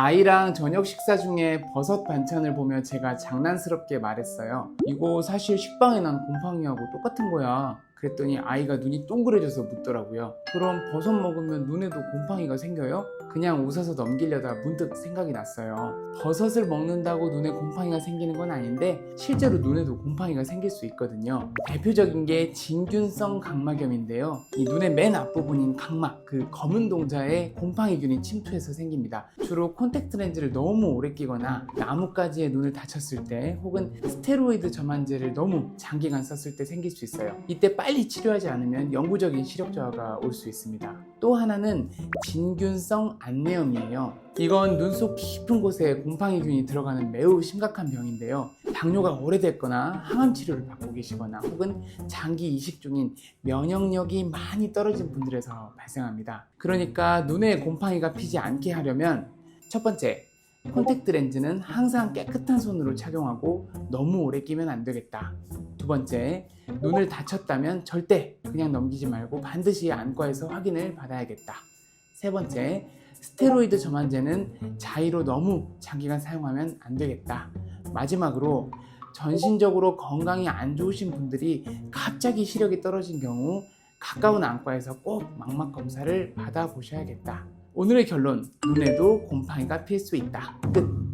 아이랑 저녁 식사 중에 버섯 반찬을 보며 제가 장난스럽게 말했어요. 이거 사실 식빵에 난 곰팡이하고 똑같은 거야. 그랬더니 아이가 눈이 동그래져서 묻더라고요. 그럼 버섯 먹으면 눈에도 곰팡이가 생겨요? 그냥 웃어서 넘기려다 문득 생각이 났어요. 버섯을 먹는다고 눈에 곰팡이가 생기는 건 아닌데 실제로 눈에도 곰팡이가 생길 수 있거든요. 대표적인 게 진균성 각막염인데요. 이 눈의 맨 앞부분인 각막, 그 검은 동자에 곰팡이균이 침투해서 생깁니다. 주로 콘택트 렌즈를 너무 오래 끼거나 나뭇가지에 눈을 다쳤을 때 혹은 스테로이드 점안제를 너무 장기간 썼을 때 생길 수 있어요. 이때 빨리 치료하지 않으면 영구적인 시력 저하가 올 수 있습니다. 또 하나는 진균성 안내염이에요. 이건 눈 속 깊은 곳에 곰팡이균이 들어가는 매우 심각한 병인데요. 당뇨가 오래됐거나 항암 치료를 받고 계시거나 혹은 장기 이식 중인 면역력이 많이 떨어진 분들에서 발생합니다. 그러니까 눈에 곰팡이가 피지 않게 하려면 첫 번째, 콘택트 렌즈는 항상 깨끗한 손으로 착용하고 너무 오래 끼면 안 되겠다. 두 번째, 눈을 다쳤다면 절대 그냥 넘기지 말고 반드시 안과에서 확인을 받아야겠다. 세 번째, 스테로이드 점안제는 자의로 너무 장기간 사용하면 안 되겠다. 마지막으로 전신적으로 건강이 안 좋으신 분들이 갑자기 시력이 떨어진 경우 가까운 안과에서 꼭 망막 검사를 받아보셔야겠다. 오늘의 결론, 눈에도 곰팡이가 필 수 있다. 끝.